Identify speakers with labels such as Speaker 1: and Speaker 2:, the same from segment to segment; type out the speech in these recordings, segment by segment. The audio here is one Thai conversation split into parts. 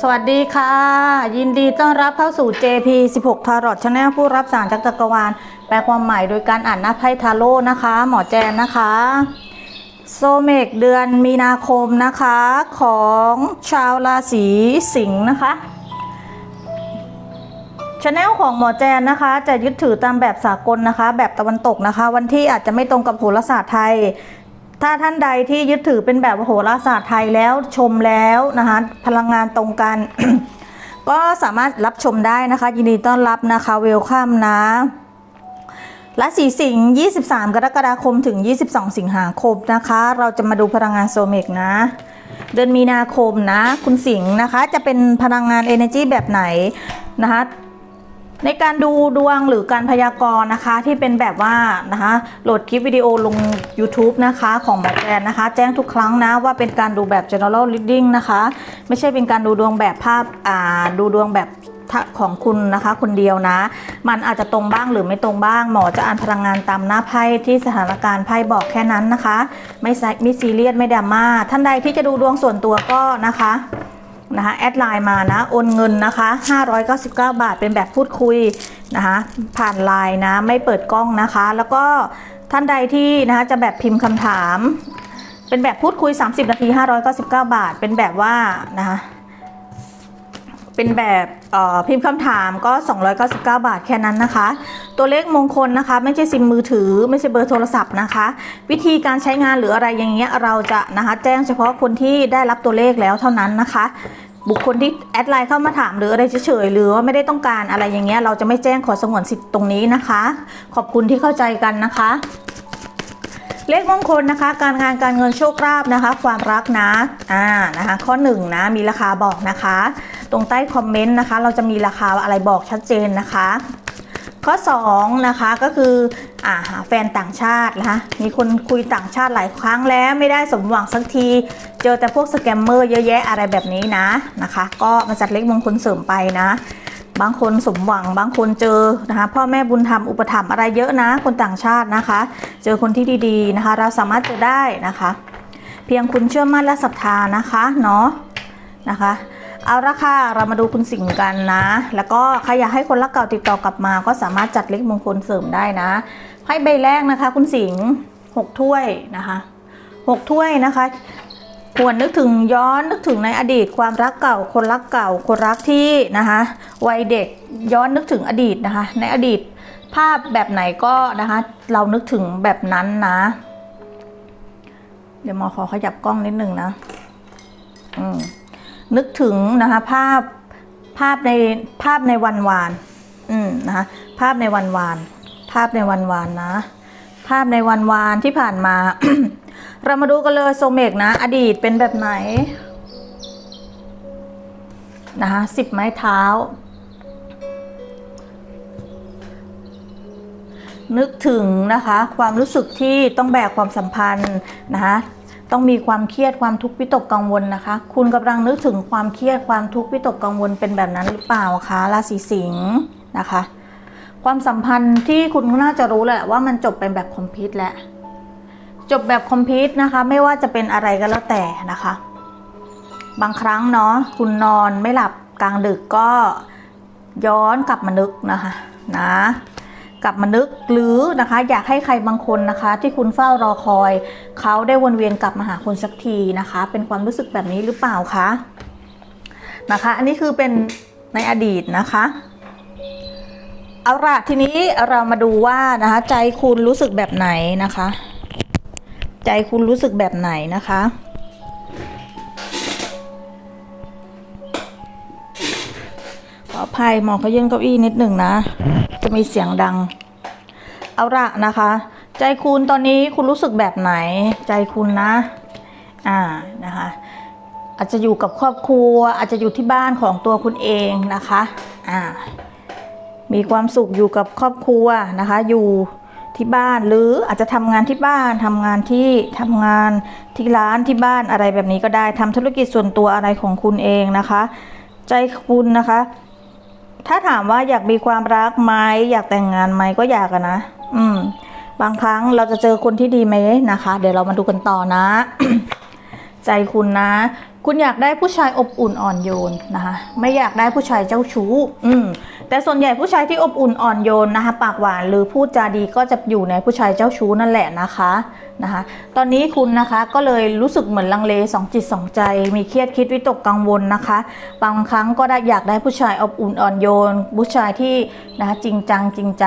Speaker 1: สวัสดีค่ะ ยินดีต้อนรับเข้าสู่ JP 16 Tarot Channel ผู้รับสารจากจักรวาล แปลความหมายโดยการอ่านน้าไพ่ทาโร่นะคะ หมอแจนนะคะ โซเมกเดือนมีนาคมนะคะของชาวราศีสิงห์นะคะชาแนลของหมอแจนนะคะ จะยึดถือตามแบบสากลนะคะ แบบตะวันตกนะคะ วันที่อาจจะไม่ตรงกับโหราศาสตร์ไทย ถ้าท่านใดที่ยึดถือเป็นแบบโหราศาสตร์ไทยแล้วชมแล้วนะคะพลังงานตรงกัน ก็สามารถรับชมได้นะคะ ยินดีต้อนรับนะคะเวลคัมนะและสีสิงห์23 กรกฎาคมถึง 22 สิงหาคมนะคะ เราจะมาดูพลังงานโซเมกนะ เดือนมีนาคมนะ คุณสิงห์นะคะ จะเป็นพลังงาน Energy แบบไหนนะคะ ในการดูดวงหรือการพยากรณ์นะคะ ที่เป็นแบบว่านะคะโหลดคลิปวิดีโอลง YouTube นะคะของหมอแจนนะคะ แจ้งทุกครั้งนะว่าเป็นการดูแบบ general reading นะคะ ไม่ใช่เป็นการดูดวงแบบภาพอ่าดูดวงแบบของคุณนะคะคนเดียวนะ มันอาจจะตรงบ้างหรือไม่ตรงบ้าง หมอจะอ่านพลังงานตามหน้าไพ่ที่สถานการณ์ไพ่บอกแค่นั้นนะคะ ไม่ไซไม่ซีเรียสไม่ดราม่าท่านใดที่จะดูดวงส่วนตัวก็นะคะ นะคะแอดไลน์มานะโอนเงินนะคะ 599 บาทเป็นแบบพูดคุยนะคะผ่านไลน์นะไม่เปิดกล้องนะคะ แล้วก็ท่านใดที่นะคะจะแบบพิมพ์คำถาม เป็นแบบพูดคุย 30 นาที 599 บาท เป็นแบบว่านะคะ เป็นแบบพิมพ์คำถามก็ 299 บาทแค่นั้นนะคะ ตัวเลขมงคลนะคะ ไม่ใช่ซิมมือถือ ไม่ใช่เบอร์โทรศัพท์นะคะ วิธีการใช้งานหรืออะไรอย่างเงี้ยเราจะนะคะแจ้งเฉพาะคนที่ได้รับตัวเลขแล้วเท่านั้นนะคะ บุคคลที่แอดไลน์เข้ามาถามหรืออะไรเฉยๆหรือว่าไม่ได้ต้องการอะไรอย่างเงี้ยเราจะไม่แจ้งขอสงวนสิทธิ์ตรงนี้นะคะ ขอบคุณที่เข้าใจกันนะคะเลขมงคลนะคะ การงานการเงินโชคลาภนะคะ ความรักนะอ่านะคะ ข้อ1นนะมีราคาบอกนะคะ ตรงใต้คอมเมนต์นะคะ เราจะมีราคาอะไรบอกชัดเจนนะคะ ข้อ2นะคะก็คืออ่าหาแฟนต่างชาตินะคะมีคนคุยต่างชาติหลายครั้งแล้วไม่ได้สมหวังสักที เจอแต่พวกสแกมเมอร์เยอะแยะอะไรแบบนี้นะนะคะ ก็มาจัดเลขมงคลเสริมไปนะบางคนสมหวังบางคนเจอนะคะพ่อแม่บุญธรรมอุปถัมภ์อะไรเยอะนะ คนต่างชาตินะคะ เจอคนที่ดีๆนะคะ เราสามารถเจอได้นะคะ เพียงคุณเชื่อมั่นและศรัทธานะคะเนาะนะคะ เอาละค่ะ เรามาดูคุณสิงห์กันนะ แล้วก็ใครอยากให้คนรักเก่าติดต่อกลับมา ก็สามารถจัดเลขมงคลเสริมได้นะไพ่ใบแรกนะคะ คุณสิงห์หกถ้วยนะคะหกถ้วยนะคะหวนนึกถึงย้อนนึกถึงในอดีตความรักเก่า คนรักเก่า คนรักที่นะคะวัยเด็กย้อนนึกถึงอดีตนะคะ ในอดีตภาพแบบไหนก็นะคะ เรานึกถึงแบบนั้นนะ เดี๋ยวหมอขอขยับกล้องนิดนึงนะ อืม นึกถึงนะคะภาพภาพในภาพในวันวานอืมนะคะภาพในวันวาน ภาพในวันวานนะ ภาพในวันวานที่ผ่านมา เรามาดูกันเลยโซเมกนะ อดีตเป็นแบบไหนนะคะสิบไม้เท้า นึกถึงนะคะ ความรู้สึกที่ต้องแบกความสัมพันธ์นะคะ ต้องมีความเครียดความทุกข์วิตกกังวลนะคะ คุณกำลังนึกถึงความเครียดความทุกข์วิตกกังวลเป็นแบบนั้นหรือเปล่าคะราศีสิงห์นะคะ ความสัมพันธ์ที่คุณน่าจะรู้แหละว่ามันจบเป็นแบบคอมพิวต์แล้วจบแบบคอมพิวต์นะคะ ไม่ว่าจะเป็นอะไรก็แล้วแต่นะคะ บางครั้งเนาะคุณนอนไม่หลับกลางดึกก็ย้อนกลับมานึกนะคะ นะ กลับมานึกหรือนะคะ อยากให้ใครบางคนนะคะ ที่คุณเฝ้ารอคอย เขาได้วนเวียนกลับมาหาคุณสักทีนะคะ เป็นความรู้สึกแบบนี้หรือเปล่าคะนะคะ อันนี้คือเป็นในอดีตนะคะเอาละทีนี้เรามาดูว่านะคะ ใจคุณรู้สึกแบบไหนนะคะ ใจคุณรู้สึกแบบไหนนะคะ ออภัยหมอเขายื่นเก้าอี้นิดหนึ่งนะ จะมีเสียงดัง เอาละนะคะ ใจคุณตอนนี้คุณรู้สึกแบบไหน ใจคุณนะ อ่านะคะ อาจจะอยู่กับครอบครัว อาจจะอยู่ที่บ้านของตัวคุณเองนะคะ อ่า มีความสุขอยู่กับครอบครัวนะคะ อยู่ที่บ้านหรืออาจจะทำงานที่บ้านทำงานที่ทำงานที่ร้านที่บ้านอะไรแบบนี้ก็ได้ทำธุรกิจส่วนตัวอะไรของคุณเองนะคะ ใจคุณนะคะ ถ้าถามว่าอยากมีความรักไหมอยากแต่งงานไหมก็อยากนะ อืม บางครั้งเราจะเจอคนที่ดีไหมนะคะ เดี๋ยวเรามาดูกันต่อนะ ใจคุณนะ คุณอยากได้ผู้ชายอบอุ่นอ่อนโยนนะคะ ไม่อยากได้ผู้ชายเจ้าชู้ อืม แต่ส่วนใหญ่ผู้ชายที่อบอุ่นอ่อนโยนนะคะ ปากหวานหรือพูดจาดีก็จะอยู่ในผู้ชายเจ้าชู้นั่นแหละนะคะนะคะ ตอนนี้คุณนะคะก็เลยรู้สึกเหมือนลังเลสองจิตสองใจ มีเครียดคิดวิตกกังวลนะคะ บางครั้งก็ได้อยากได้ผู้ชายอบอุ่นอ่อนโยน ผู้ชายที่นะคะจริงจังจริงใจ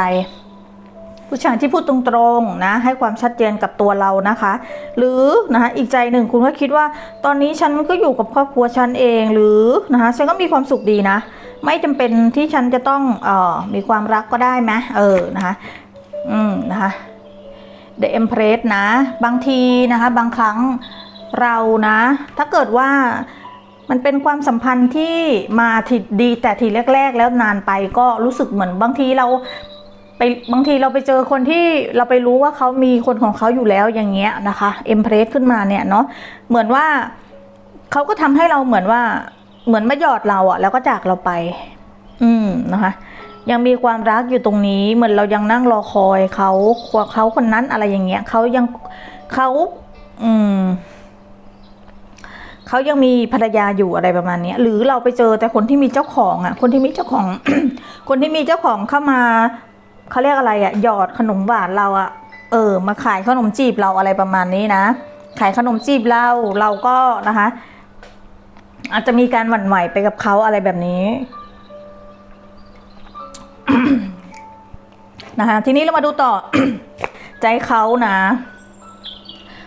Speaker 1: ผู้ชายที่พูดตรงๆนะให้ความชัดเจนกับตัวเรานะคะ หรือนะคะอีกใจหนึ่งคุณก็คิดว่า ตอนนี้ฉันก็อยู่กับครอบครัวฉันเองหรือนะคะฉันก็มีความสุขดีนะ ไม่จำเป็นที่ฉันจะต้องเออมีความรักก็ได้ไหมเออนะคะอืมนะคะ The Empress นะ บางทีนะคะ บางครั้งเรานะ ถ้าเกิดว่ามันเป็นความสัมพันธ์ที่มาทีดีแต่ทีแรก ๆ แล้วนานไปก็รู้สึกเหมือนบางทีเรา ไปบางทีเราไปเจอคนที่เราไปรู้ว่าเขามีคนของเขาอยู่แล้วอย่างเงี้ยนะคะเอ็มเพรสขึ้นมาเนี่ยเนาะเหมือนว่าเขาก็ทำให้เราเหมือนว่าเหมือนมาหยอดเราอะแล้วก็จากเราไป อืมนะคะยังมีความรักอยู่ตรงนี้เหมือนเรายังนั่งรอคอยเขากว่าเขาคนนั้นอะไรอย่างเงี้ยเขายังเขาอืมเขายังมีภรรยาอยู่อะไรประมาณเนี้ยหรือเราไปเจอแต่คนที่มีเจ้าของอะ คนที่มีเจ้าของ คนที่มีเจ้าของเข้ามา เขาเรียกอะไรอะหยอดขนมหวานเราอะเออ มาขายขนมจีบเราอะไรประมาณนี้นะ ขายขนมจีบเราเราก็นะคะ อาจจะมีการหวั่นไหวไปกับเขาอะไรแบบนี้นะคะทีนี้เรามาดูต่อ ใจเขานะ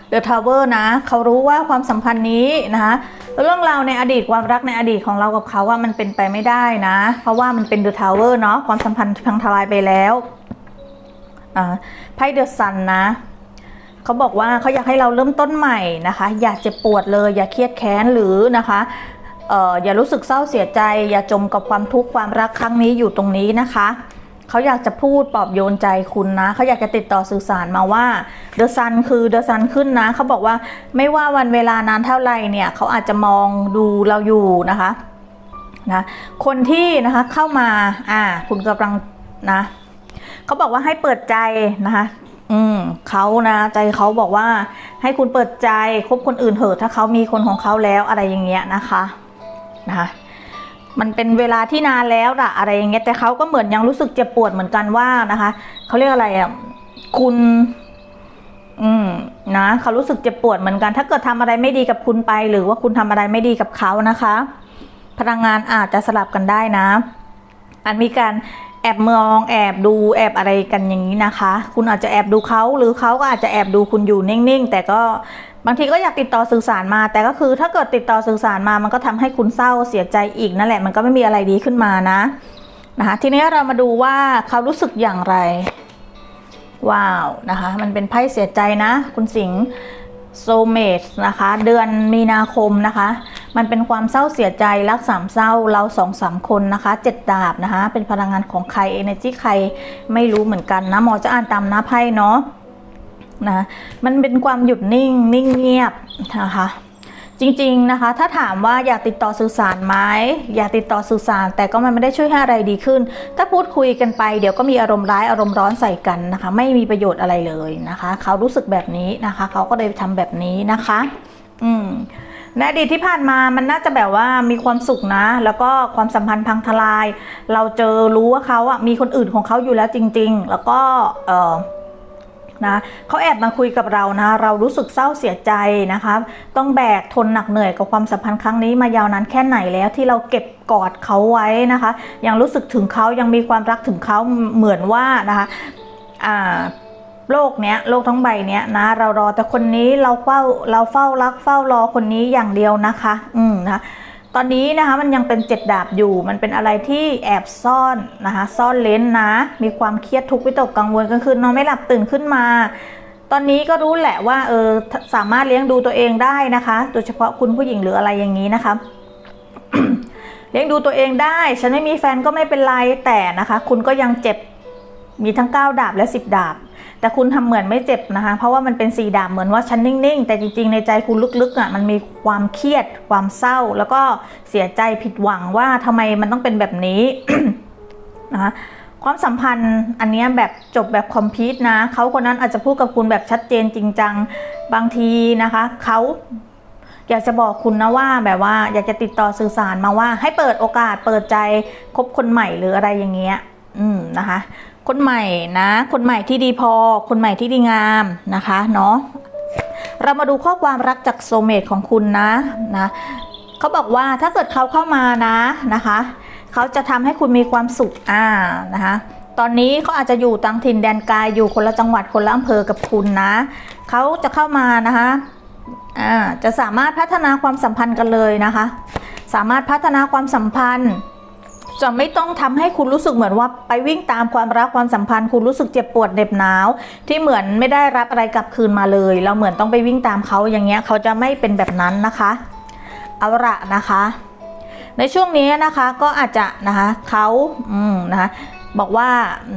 Speaker 1: เดอะทาวเวอร์นะ เขารู้ว่าความสัมพันธ์นี้นะคะ เรื่องราวในอดีตความรักในอดีตของเรากับเขาว่ามันเป็นไปไม่ได้นะ เพราะว่ามันเป็นเดอะทาวเวอร์เนาะความสัมพันธ์พังทลายไปแล้วไพ่เดอะซันนะเขาบอกว่าเขาอยากให้เราเริ่มต้นใหม่นะคะ อย่าเจ็บปวดเลย อย่าเครียดแค้นหรือนะคะอออย่ารู้สึกเศร้าเสียใจ อย่าจมกับความทุกข์ความรักครั้งนี้อยู่ตรงนี้นะคะ เขาอยากจะพูดปลอบโยนใจคุณนะ เขาอยากจะติดต่อสื่อสารมาว่าเดอะซันคือเดอะซันขึ้นนะ เขาบอกว่าไม่ว่าวันเวลานานเท่าไหร่เนี่ย เขาอาจจะมองดูเราอยู่นะคะนะคนที่นะคะเข้ามาอ่าคุณกำลังนะเขาบอกว่าให้เปิดใจนะคะอืมเขานะใจเขาบอกว่าให้คุณเปิดใจคบคนอื่นเถอะถ้าเขามีคนของเขาแล้วอะไรอย่างเงี้ยนะคะนะคะ มันเป็นเวลาที่นานแล้วอะอะไรอย่างเงี้ยแต่เขาก็เหมือนยังรู้สึกเจ็บปวดเหมือนกันว่านะคะเขาเรียกอะไรอะคุณ อืมนะเขารู้สึกเจ็บปวดเหมือนกัน ถ้าเกิดทำอะไรไม่ดีกับคุณไป หรือว่าคุณทำอะไรไม่ดีกับเขานะคะ พลังงานอาจจะสลับกันได้นะอาจมีการแอบมองแอบดูแอบอะไรกันอย่างนี้นะคะ คุณอาจจะแอบดูเขาหรือเขาก็อาจจะแอบดูคุณอยู่นิ่งๆ แต่ก็ บางทีก็อยากติดต่อสื่อสารมา แต่ก็คือถ้าเกิดติดต่อสื่อสารมามันก็ทำให้คุณเศร้าเสียใจอีกนั่นแหละ มันก็ไม่มีอะไรดีขึ้นมานะนะคะทีนี้เรามาดูว่าเขารู้สึกอย่างไร ว้าวนะคะ มันเป็นไพ่เสียใจนะ คุณสิงห์โซเมตนะคะ เดือนมีนาคมนะคะ มันเป็นความเศร้าเสียใจรักสามเศร้าเราสองสามคนนะคะเจ็ดดาบนะคะ เป็นพลังงานของใคร energy ใครไม่รู้เหมือนกันนะหมอจะอ่านตามหน้าไพ่เนาะ นะมันเป็นความหยุดนิ่งนิ่งเงียบนะคะจริงๆนะคะ ถ้าถามว่าอยากติดต่อสื่อสารไหมอยากติดต่อสื่อสาร แต่ก็มันไม่ได้ช่วยให้อะไรดีขึ้น ถ้าพูดคุยกันไปเดี๋ยวก็มีอารมณ์ร้ายอารมณ์ร้อนใส่กันนะคะ ไม่มีประโยชน์อะไรเลยนะคะ เขารู้สึกแบบนี้นะคะ เขาก็เลยทำแบบนี้นะคะ อืมในอดีตที่ผ่านมามันน่าจะแบบว่ามีความสุขนะ แล้วก็ความสัมพันธ์พังทลาย เราเจอรู้ว่าเขาอะมีคนอื่นของเขาอยู่แล้วจริง ๆ แล้วก็เออ นะเขาแอบมาคุยกับเรานะ เรารู้สึกเศร้าเสียใจนะคะต้องแบกทนหนักเหนื่อยกับความสัมพันธ์ครั้งนี้มายาวนานแค่ไหนแล้วที่เราเก็บกอดเขาไว้นะคะ ยังรู้สึกถึงเขายังมีความรักถึงเขาเหมือนว่านะคะอ่าโลกเนี้ยโลกทั้งใบเนี้ยนะเรารอแต่คนนี้เราเฝ้าเราเฝ้ารักเฝ้ารอคนนี้อย่างเดียวนะคะ อืมนะะ ตอนนี้นะคะมันยังเป็นเจ็ดดาบอยู่ มันเป็นอะไรที่แอบซ่อนนะคะซ่อนเลนนะ มีความเครียดทุกขวิตกกังวลกลางคืนนอนไม่หลับตื่นขึ้นมา ตอนนี้ก็รู้แหละว่าเออสามารถเลี้ยงดูตัวเองได้นะคะ โดยเฉพาะคุณผู้หญิงหรืออะไรอย่างนี้นะคะเลี้ยงดูตัวเองได้ ฉันไม่มีแฟนก็ไม่เป็นไรแต่นะคะ คุณก็ยังเจ็บมีทั้ง 9 ดาบและ 10 ดาบ แต่คุณทำเหมือนไม่เจ็บนะคะ เพราะว่ามันเป็นสีดาเหมือนว่าฉันนิ่งๆ แต่จริงๆ ในใจคุณลึกๆอะมันมีความเครียด ความเศร้า แล้วก็เสียใจผิดหวังว่าทำไมมันต้องเป็นแบบนี้นะคะความสัมพันธ์อันเนี้ยแบบจบแบบคอมพิวต์นะเขาคนนั้นอาจจะพูดกับคุณแบบชัดเจนจริงจังบางทีนะคะเขาอยากจะบอกคุณนะว่าแบบว่าอยากจะติดต่อสื่อสารมาว่าให้เปิดโอกาสเปิดใจคบคนใหม่หรืออะไรอย่างเงี้ย อืมนะคะ คนใหม่นะ คนใหม่ที่ดีพอ คนใหม่ที่ดีงามนะคะเนาะเรามาดูข้อความรักจากโซเมตของคุณนะนะเขาบอกว่าถ้าเกิดเขาเข้ามานะนะคะเขาจะทำให้คุณมีความสุขอ่านะคะตอนนี้เขาอาจจะอยู่ต่างถิ่นแดนไกลอยู่คนละจังหวัดคนละอำเภอกับคุณนะเขาจะเข้ามานะคะอ่าจะสามารถพัฒนาความสัมพันธ์กันเลยนะคะ สามารถพัฒนาความสัมพันธ์ จะไม่ต้องทำให้คุณรู้สึกเหมือนว่าไปวิ่งตามความรักความสัมพันธ์ คุณรู้สึกเจ็บปวดเหน็บหนาว ที่เหมือนไม่ได้รับอะไรกลับคืนมาเลย เราเหมือนต้องไปวิ่งตามเขาอย่างเงี้ยเขาจะไม่เป็นแบบนั้นนะคะเอาละนะคะ ในช่วงนี้นะคะก็อาจจะนะคะเขาอืมนะคะบอกว่า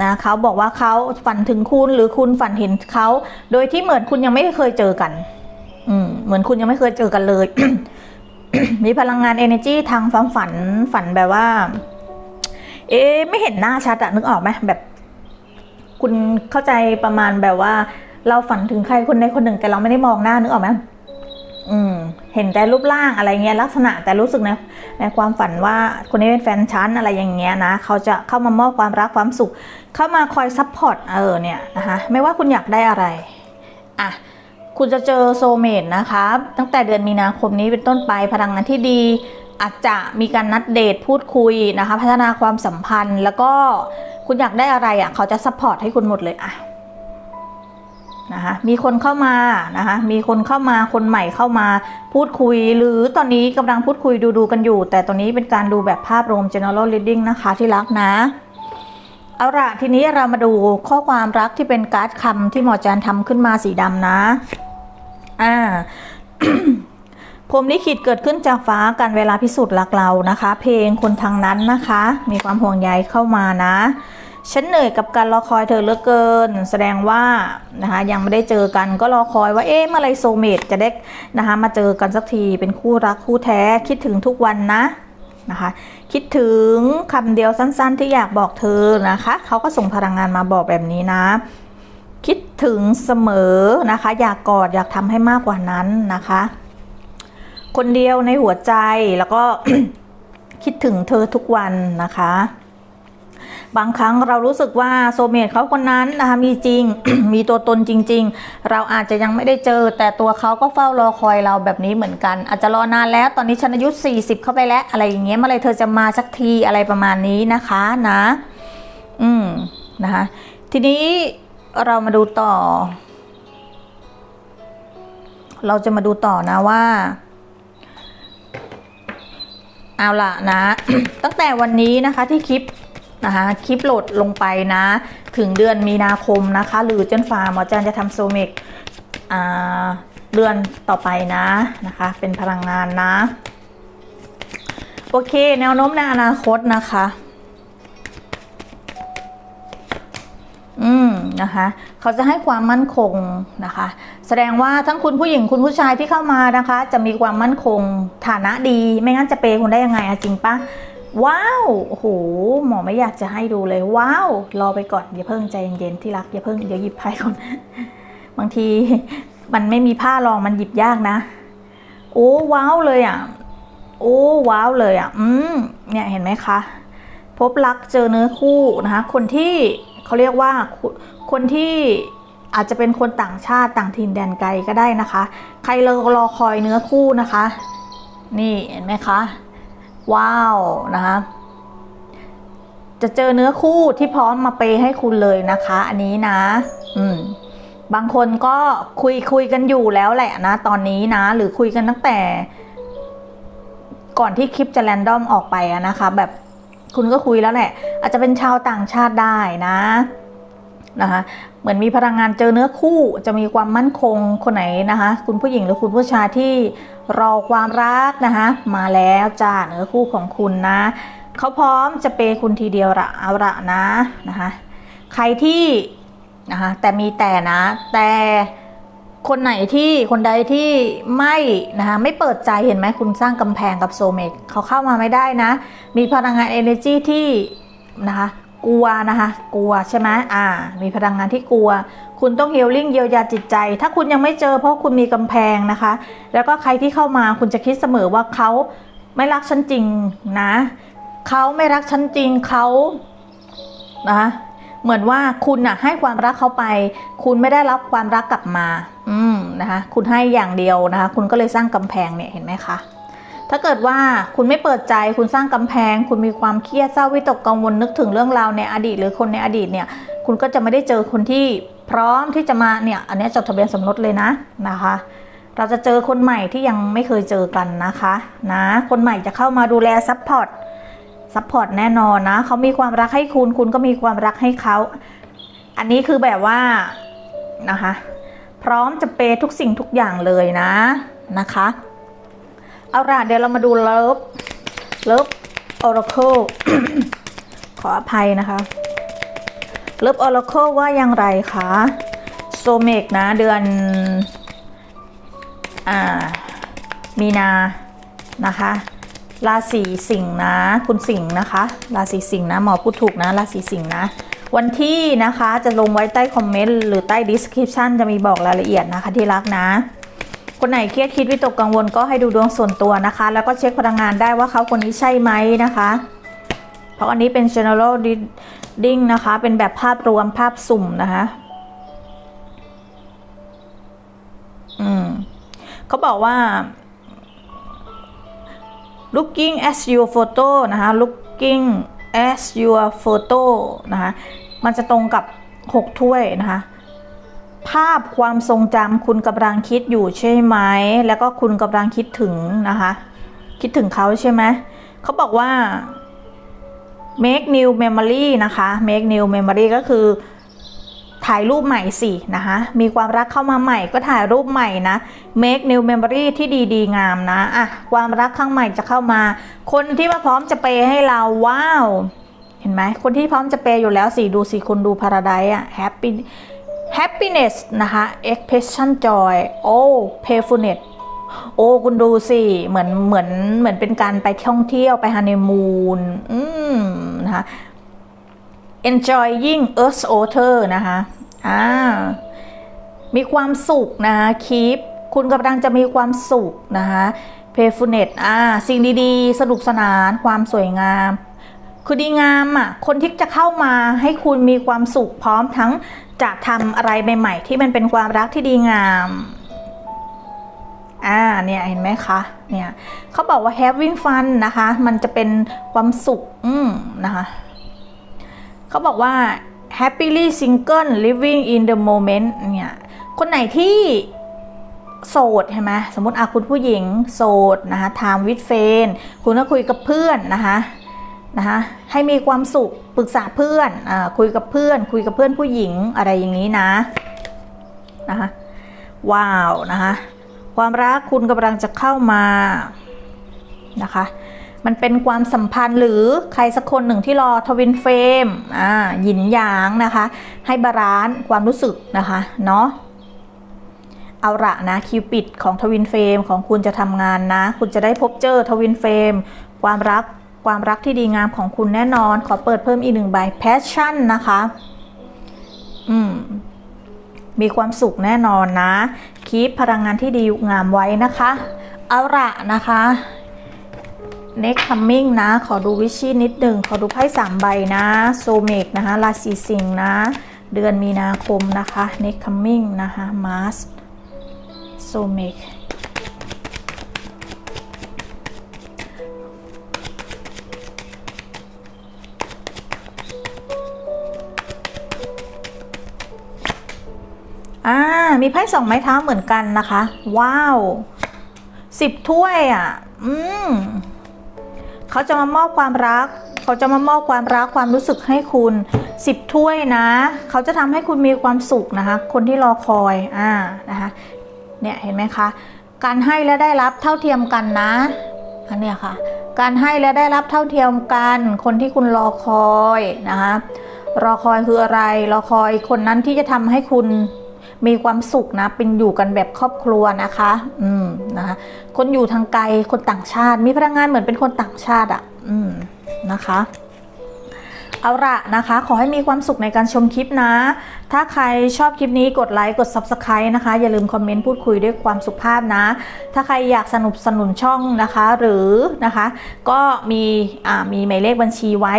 Speaker 1: นะเขาบอกว่าเขาฝันถึงคุณหรือคุณฝันเห็นเขาโดยที่เหมือนคุณยังไม่เคยเจอกัน อืมเหมือนคุณยังไม่เคยเจอกันเลย มีพลังงาน energy ทางความฝันฝันแบบว่า เอ๊ไม่เห็นหน้าชัดอะนึกออกไหมแบบ คุณเข้าใจประมาณแบบว่า เราฝันถึงใครคนใดคนหนึ่งแต่เราไม่ได้มองหน้านึกออกไหมอืม เห็นแต่รูปร่างอะไรเงี้ยลักษณะแต่รู้สึกในในความฝันว่าคนนี้เป็นแฟนฉันอะไรอย่างเงี้ยนะเขาจะเข้ามามอบความรักความสุข เข้ามาคอยซัพพอร์ตเออเนี่ยนะคะไม่ว่าคุณอยากได้อะไรอะคุณจะเจอโซเมตนะคะ ตั้งแต่เดือนมีนาคมนี้เป็นต้นไปพลังงานที่ดี อาจจะมีการนัดเดทพูดคุยนะคะ พัฒนาความสัมพันธ์ แล้วก็คุณอยากได้อะไรอะเขาจะซัพพอร์ตให้คุณหมดเลยอะนะคะมีคนเข้ามานะคะมีคนเข้ามาคนใหม่เข้ามาพูดคุย หรือตอนนี้กำลังพูดคุยดูดูกันอยู่ แต่ตอนนี้เป็นการดูแบบภาพรวม general reading นะคะที่รักนะเอาละทีนี้เรามาดูข้อความรักที่เป็นการ์ดคำที่หมอจานทำขึ้นมาสีดำนะ อ่า พรมลิขิตเกิดขึ้นจากฟ้าการเวลาพิสูจน์รักเรานะคะ เพลงคนทางนั้นนะคะ มีความห่วงใยเข้ามานะฉันเหนื่อยกับการรอคอยเธอเหลือเกิน แสดงว่านะคะยังไม่ได้เจอกันก็รอคอยว่าเอ๊ะเมื่อไรโซเมตจะได้นะคะมาเจอกันสักทีเป็นคู่รักคู่แท้คิดถึงทุกวันนะนะคะคิดถึงคำเดียวสั้นๆ ที่อยากบอกเธอนะคะเขาก็ส่งพลังงานมาบอกแบบนี้นะ คิดถึงเสมอนะคะ อยากกอดอยากทำให้มากกว่านั้นนะคะ คนเดียวในหัวใจแล้วก็คิดถึงเธอทุกวันนะคะ บางครั้งเรารู้สึกว่าโซเมตเขาคนนั้นนะคะมีจริง มีตัวตนจริง ๆ เราอาจจะยังไม่ได้เจอ แต่ตัวเขาก็เฝ้ารอคอยเราแบบนี้เหมือนกัน อาจจะรอนานแล้วตอนนี้ฉันอายุ 40 เข้าไปแล้ว อะไรอย่างเงี้ยเมื่อไรเธอจะมาสักทีอะไรประมาณนี้นะคะนะ อืมนะคะทีนี้เรามาดูต่อ เราจะมาดูต่อนะว่า เอาล่ะนะ ตั้งแต่วันนี้นะคะที่คลิปนะคะคลิปโหลดลงไปนะ ถึงเดือนมีนาคมนะคะ หรือจนฟ้าหมอจันจะทำโซเมกเดือนต่อไปนะนะคะ เป็นพลังงานนะ โอเค แนวโน้มในอนาคตนะคะ อืมนะคะ เขาจะให้ความมั่นคงนะคะ แสดงว่าทั้งคุณผู้หญิงคุณผู้ชายที่เข้ามานะคะ จะมีความมั่นคงฐานะดี ไม่งั้นจะเปย์คุณได้ยังไงอะจริงปะว้าวโอ้โหหมอไม่อยากจะให้ดูเลย ว้าว รอไปก่อน อย่าเพิ่งใจเย็นๆที่รักอย่าเพิ่งเดี๋ยวหยิบไพ่ก่อน บางทีมันไม่มีผ้ารองมันหยิบยากนะ โอ้ว้าวเลยอะ โอ้ว้าวเลยอะ อืมเนี่ยเห็นไหมคะ พบรักเจอเนื้อคู่นะคะ คนที่เขาเรียกว่าคุคนที่ อาจจะเป็นคนต่างชาติต่างถิ่นแดนไกลก็ได้นะคะ ใครรอรอคอยเนื้อคู่นะคะ นี่เห็นไหมคะ ว้าวนะคะจะเจอเนื้อคู่ที่พร้อมมาเปย์ให้คุณเลยนะคะ อันนี้นะ อืม บางคนก็คุยคุยกันอยู่แล้วแหละนะ ตอนนี้นะ หรือคุยกันตั้งแต่ ก่อนที่คลิปจะแรนดอมออกไปนะคะ แบบคุณก็คุยแล้วแหละ อาจจะเป็นชาวต่างชาติได้นะ นะคะเหมือนมีพลังงานเจอเนื้อคู่จะมีความมั่นคงคนไหนนะคะ คุณผู้หญิงหรือคุณผู้ชายที่รอความรักนะคะมาแล้วจ้าเนื้อคู่ของคุณนะเขาพร้อมจะเปย์คุณทีเดียวละเอาละนะนะคะใครที่นะคะแต่มีแต่นะแต่คนไหนที่คนใดที่ไม่นะคะไม่เปิดใจเห็นไหมคุณสร้างกำแพงกับโซเมตเขาเข้ามาไม่ได้นะ มีพลังงาน energy ที่นะคะ กลัวนะคะ กลัวใช่ไหมอ่า มีพลังงานที่กลัว คุณต้องเฮลลิ่งเยียวยาจิตใจ ถ้าคุณยังไม่เจอเพราะคุณมีกำแพงนะคะ แล้วก็ใครที่เข้ามาคุณจะคิดเสมอว่าเขาไม่รักฉันจริงนะเขาไม่รักฉันจริงเขานะเหมือนว่าคุณน่ะให้ความรักเขาไป คุณไม่ได้รับความรักกลับมา อืมนะคะ คุณให้อย่างเดียวนะคะ คุณก็เลยสร้างกำแพงเนี่ยเห็นไหมคะ ถ้าเกิดว่าคุณไม่เปิดใจ คุณสร้างกำแพง คุณมีความเครียดเศร้าวิตกกังวลนึกถึงเรื่องราวในอดีต หรือคนในอดีตเนี่ยคุณก็จะไม่ได้เจอคนที่พร้อมที่จะมาเนี่ยอันนี้จดทะเบียนสมรสเลยนะนะคะ เราจะเจอคนใหม่ที่ยังไม่เคยเจอกันนะคะนะคนใหม่จะเข้ามาดูแลซัพพอร์ตซัพพอร์ตแน่นอนนะเขามีความรักให้คุณคุณก็มีความรักให้เขา อันนี้คือแบบว่านะคะ พร้อมจะเปย์ทุกสิ่งทุกอย่างเลยนะนะคะ เอาล่ะเดี๋ยวเรามาดูเลิฟเลิฟออร์เคิลขออภัยนะคะเลิฟออร์เคิลว่าอย่างไรคะโซเมกนะเดือนอ่ามีนานะคะราศีสิงห์นะ คุณสิงห์นะคะ ราศีสิงห์นะหมอพูดถูกนะ ราศีสิงห์นะ วันที่นะคะจะลงไว้ใต้คอมเมนต์หรือใต้ description จะมีบอกรายละเอียดนะคะที่รักนะ คนไหนเครียดคิดวิตกกังวลก็ให้ดูดวงส่วนตัวนะคะ แล้วก็เช็คพลังงานได้ว่าเขาคนนี้ใช่ไหมนะคะ เพราะอันนี้เป็น general reading นะคะ เป็นแบบภาพรวมภาพสุ่มนะคะ อืมเขาบอกว่า looking as your photo นะคะ looking as your photo นะคะ มันจะตรงกับ 6 ถ้วยนะคะ ภาพความทรงจำคุณกำลังคิดอยู่ใช่ไหม แล้วก็คุณกำลังคิดถึงนะคะ คิดถึงเขาใช่ไหม เขาบอกว่า make new memory นะคะ make new memory ก็คือถ่ายรูปใหม่สินะคะ มีความรักเข้ามาใหม่ก็ถ่ายรูปใหม่นะ make new memory ที่ดีดีงามนะอะความรักข้างใหม่จะเข้ามา คนที่มาพร้อมจะเปย์ให้เราว้าว เห็นไหม คนที่พร้อมจะเปย์อยู่แล้วสิ ดูสิคุณดู paradise อะ happy happiness นะคะ expression joy โอ้ playfulness โอ้คุณดูสิ เหมือนเหมือนเหมือนเป็นการไปท่องเที่ยวไปฮันนีมูนอืมนะคะ enjoying earth water นะคะอ่ามีความสุขนะคะคีปคุณกำลังจะมีความสุขนะคะ playfulness อ่าสิ่งดีๆ สนุกสนานความสวยงาม คือดีงามอะคนที่จะเข้ามาให้คุณมีความสุขพร้อมทั้ง จะทำอะไรใหม่ๆที่มันเป็นความรักที่ดีงาม อ่า เนี่ยเห็นไหมคะ เนี่ยเขาบอกว่า having fun นะคะ มันจะเป็นความสุข อืมนะคะ เขาบอกว่า happily single living in the moment เนี่ย คนไหนที่โสดใช่ไหมสมมติอาคุณผู้หญิงโสดนะคะ time with friend คุณก็คุยกับเพื่อนนะคะ นะคะให้มีความสุขปรึกษาเพื่อนอคุยกับเพื่อน คุยกับเพื่อนผู้หญิงอะไรอย่างนี้นะนะคะว้าวนะคะความรักคุณกำลังจะเข้ามานะคะมันเป็นความสัมพันธ์หรือใครสักคนหนึ่งที่รอทวินเฟรมอ่าหยินหยางนะคะ ให้บาลานซ์ความรู้สึกนะคะเนาะเอาละนะคิวปิดของทวินเฟรมของคุณจะทำงานนะ คุณจะได้พบเจอทวินเฟรมความรัก ความรักที่ดีงามของคุณแน่นอน ขอเปิดเพิ่มอีกหนึ่งใบ passion นะคะ อืม มีความสุขแน่นอนนะ คีปพลังงานที่ดีงามไว้นะคะ เอาละนะคะ next coming นะ ขอดูวิชีนิดหนึ่ง ขอดูไพ่สามใบนะ โซเมกนะคะ ราศีสิงห์นะ เดือนมีนาคมนะคะ next coming นะคะ Mars โซเมก มีไพ่สองไม้เท้าเหมือนกันนะคะ ว้าวสิบถ้วยอะ อืมเขาจะมามอบความรัก เขาจะมามอบความรักความรู้สึกให้คุณสิบถ้วยนะ เขาจะทำให้คุณมีความสุขนะคะ คนที่รอคอยอ่านะคะ เนี่ยเห็นไหมคะ การให้และได้รับเท่าเทียมกันนะอันเนี้ยค่ะ การให้และได้รับเท่าเทียมกัน คนที่คุณรอคอยนะคะ รอคอยคืออะไร รอคอยคนนั้นที่จะทำให้คุณ มีความสุขนะเป็นอยู่กันแบบครอบครัวนะคะอืมนะคะคนอยู่ทางไกลคนต่างชาติ มีพลังงานเหมือนเป็นคนต่างชาติอะ่ะอืมนะคะเอาละนะคะ ขอให้มีความสุขในการชมคลิปนะ ถ้าใครชอบคลิปนี้กดไลค์ กด Subscribe นะคะ อย่าลืมคอมเมนต์พูดคุยด้วยความสุภาพนะ ถ้าใครอยากสนับสนุนช่องนะคะ หรือนะคะ ก็มีอ่ามีหมายเลขบัญชีไว้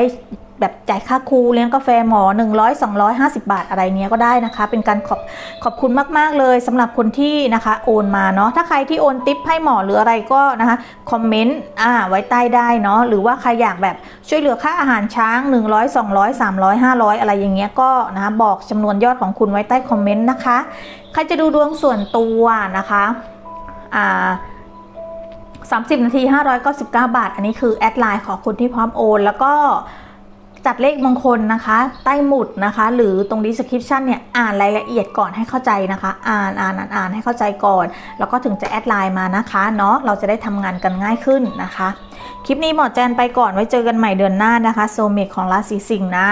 Speaker 1: แบบจ่ายค่าครูเลี้ยงกาแฟหมอ 100 250 บาทอะไรเนี้ยก็ได้นะคะ เป็นการขอบขอบคุณมาก ๆ เลยสำหรับคนที่นะคะโอนมาเนาะถ้าใครที่โอนติปให้หมอหรืออะไรก็นะคะคอมเมนต์อ่าไว้ใต้ได้เนาะหรือว่าใครอยากแบบช่วยเหลือค่าอาหารช้าง 100 200 300 500 อะไรอย่างเงี้ยก็นะคะบอกจำนวนยอดของคุณไว้ใต้คอมเมนต์นะคะ ใครจะดูดวงส่วนตัวนะคะอ่า30 นาที 599 บาท อันนี้คือแอดไลน์ของคุณที่พร้อมโอน แล้วก็ จัดเลขมงคลนะคะ ใต้หมุดนะคะ หรือตรง description เนี่ยอ่านรายละเอียดก่อนให้เข้าใจนะคะ อ่านอ่านอ่านอ่านให้เข้าใจก่อน แล้วก็ถึงจะแอดไลน์มานะคะเนาะเราจะได้ทำงานกันง่ายขึ้นนะคะ คลิปนี้หมอแจนไปก่อนไว้เจอกันใหม่เดือนหน้านะคะโซเมกของราศีสิงห์นะ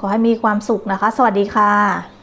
Speaker 1: ขอให้มีความสุขนะคะ สวัสดีค่ะ